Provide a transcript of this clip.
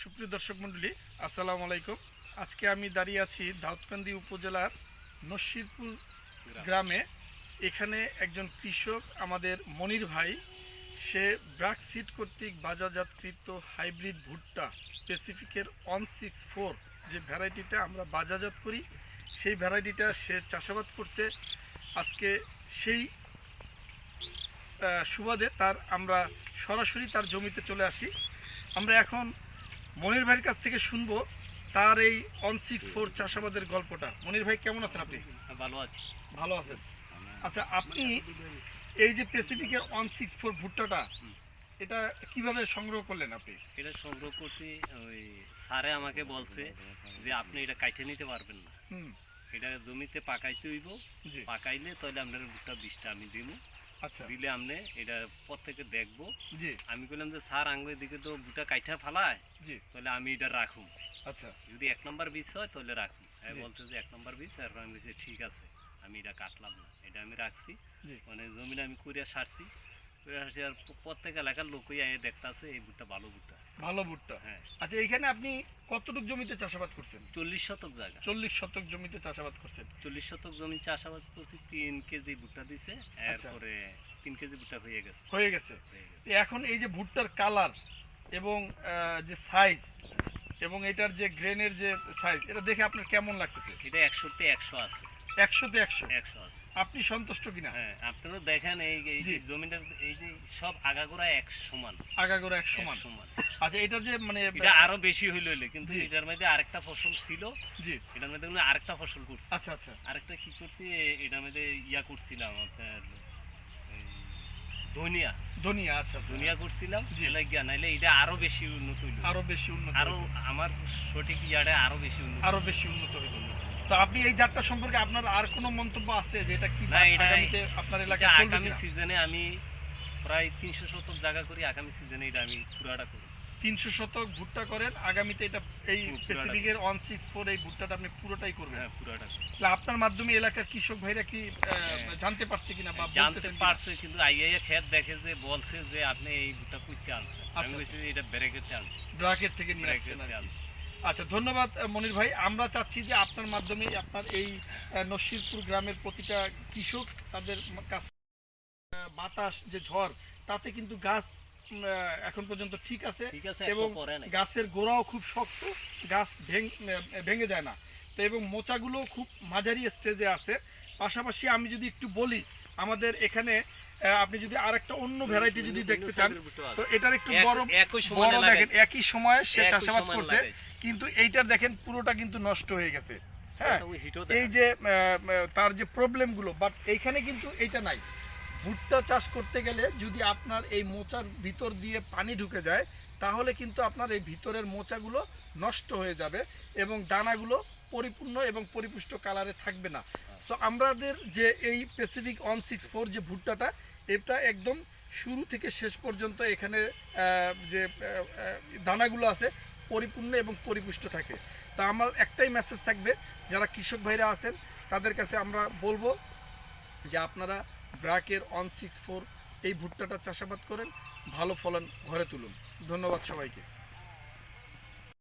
সুপ্রিয় দর্শক মণ্ডলী, আসসালামু আলাইকুম। আজকে আমি দাঁড়িয়ে আছি দাউদকান্দি উপজেলার নসিরপুর গ্রামে। এখানে একজন কৃষক আমাদের মনির ভাই, সে ব্র্যাক সিড কর্তৃক বাজারজাতকৃত হাইব্রিড ভুট্টা স্পেসিফিকের ওয়ান সিক্স ফোর যে ভ্যারাইটিটা আমরা বাজারজাত করি, সেই ভ্যারাইটিটা সে চাষাবাদ করছে। আজকে সেই সুবাদে তার আমরা সরাসরি তার জমিতে চলে আসি। আমরা এখন মনির ভাইয়ের কাছ থেকে শুনব তার এই ওয়ান সিক্স ফোর চাষাবাদের গল্পটা। মনির ভাই কেমন আছেন আপনি? ভালো আছি। ভালো আছেন। আচ্ছা আপনি এই যে প্যাসিফিকের ওয়ান সিক্স ফোর ভুট্টাটা এটা কীভাবে সংগ্রহ করলেন আপনি? এটা সংগ্রহ করছি ওই স্যারে আমাকে বলছে যে আপনি এটা কাইটে নিতে পারবেন না। এটা জমিতে পাকাইতে হইব। পাকাইলে তাহলে আপনার ভুট্টা বীজটা আমি দিব দিলে আমনে এটা প্রত্যেকে দেখব। জি। আমি বললাম যে স্যার আঙ্গুলের দিকে তো ভুট্টা কাইটা ফালায়। জি। তাহলে আমি এটা রাখুম। আচ্ছা। যদি এক নম্বর বীজ হয় তাহলে রাখুন আমি জি। বলছে যে এক নম্বর বীজ? আর আমি বলছি ঠিক আছে আমি এটা কাটলাম না এটা আমি রাখছি। মানে জমিনে আমি কুড়িয়া সারছি। কুড়িয়া সারছি আর প্রত্যেক এলাকার লোকই দেখতে দেখতাছে এই ভুট্টা ভালো ভুট্টা। ভালো ভুট্টা। হ্যাঁ। আচ্ছা এইখানে আপনি কতটুক জমিতে চাষাবাদ করছেন? চল্লিশ শতক জায়গা। চল্লিশ শতক জমিতে চাষাবাদ করছেন। চল্লিশ শতক জমি চাষাবাদ করছি তিন কেজি ভুট্টা দিছে আচ্ছা। এরপরে তিন কেজি ভুট্টা হয়ে গেছে। হয়ে গেছে। এখন এই যে ভুট্টার কালার এবং যে সাইজ এবং এটার যে গ্রেনের যে সাইজ এটা দেখে আপনার কেমন লাগতেছে? এটা একশোতে একশো আছে। একশোতে একশো। একশো আছে। আপনি সন্তুষ্ট কিনা? হ্যাঁ আপনারা দেখেন এই এই। জমিটার এই যে সব আগাগোড়া এক সমান। আগাগোড়া এক সমান। সমান। আচ্ছা এটা যে মানে এটা আরও বেশি হইল হইলে কিন্তু এটার মধ্যে আরেকটা ফসল ছিল। জি। এটার মধ্যে মনে আরেকটা ফসল করছি। আচ্ছা আচ্ছা। আরেকটা কি করছি এটার মধ্যে ইয়া করছিলাম আপনার ধনিয়া। ধনিয়া আচ্ছা আচ্ছা। ধনিয়া করছিলাম জি। এলা গিয়া নাইলে এটা আরও বেশি উন্নত হইল। আরও বেশি উন্নত আরও আমার সঠিক ইয়ারে আরও বেশি উন্নত আরও বেশি উন্নত হইতো তো আপনি এই জাতটা সম্পর্কে আপনার আর কোনো মন্তব্য আছে যে এটা কি আগামীতে আপনার এলাকায় চলবে আগামী সিজনে আমি প্রায় তিনশো শতক জায়গা করি আগামী সিজনে এটা আমি পুরাটা করি। তিনশো শতক ভুট্টা করেন আগামীতে এটা এই স্পেসিফিকের ওয়ান সিক্স ফোর এই ভুট্টাটা আপনি পুরোটাই করবেন? হ্যাঁ পুরাটা তাহলে আপনার মাধ্যমে এলাকার কৃষক ভাইরা কি হ্যাঁ। জানতে পারছে কিনা বা জানতে পারছে কিন্তু খেত দেখে যে বলছে যে আপনি এই ভুট্টা কুইতে আনছেন। আমি আচ্ছা, বলছি এটা থেকে নিয়ে আসছেন আচ্ছা ধন্যবাদ মনির ভাই। আমরা চাচ্ছি যে আপনার মাধ্যমে আপনার এই নসিরপুর গ্রামের প্রতিটা কৃষক তাদের কাছে বাতাস যে ঝড় তাতে কিন্তু গাছ এখন পর্যন্ত ঠিক আছে ঠিক আছে এবং গাছের গোড়াও খুব শক্ত গাছ ভেঙ- ভেঙে যায় না। তো এবং মোচাগুলো খুব মাঝারি স্টেজে আছে। পাশাপাশি আমি যদি একটু বলি আমাদের এখানে আপনি যদি আরেকটা অন্য ভ্যারাইটি যদি দেখতে চান তো এটার একটু বড় একই সময় বড় দেখেন একই সময়ে সে চাষাবাদ করছে কিন্তু এইটার দেখেন পুরোটা কিন্তু নষ্ট হয়ে গেছে। হ্যাঁ এই যে তার যে প্রবলেমগুলো বাট এইখানে কিন্তু এইটা নাই। ভুট্টা চাষ করতে গেলে যদি আপনার এই মোচার ভিতর দিয়ে পানি ঢুকে যায় তাহলে কিন্তু আপনার এই ভিতরের মোচাগুলো নষ্ট হয়ে যাবে এবং দানাগুলো পরিপূর্ণ এবং পরিপুষ্ট কালারে থাকবে না। সো আমাদের যে এই স্পেসিফিক ওয়ান সিক্স ফোর যে ভুট্টাটা, এটা একদম শুরু থেকে শেষ পর্যন্ত এখানে যে দানাগুলো আছে, পরিপূর্ণ এবং পরিপুষ্ট থাকে। তা আমার একটাই মেসেজ থাকবে, যারা কৃষক ভাইরা আছেন, তাদের কাছে আমরা বলব যে আপনারা ব্রাকের ওয়ান সিক্স ফোর এই ভুট্টাটা চাষাবাদ করেন, ভালো ফলন ঘরে তুলুন। ধন্যবাদ সবাইকে।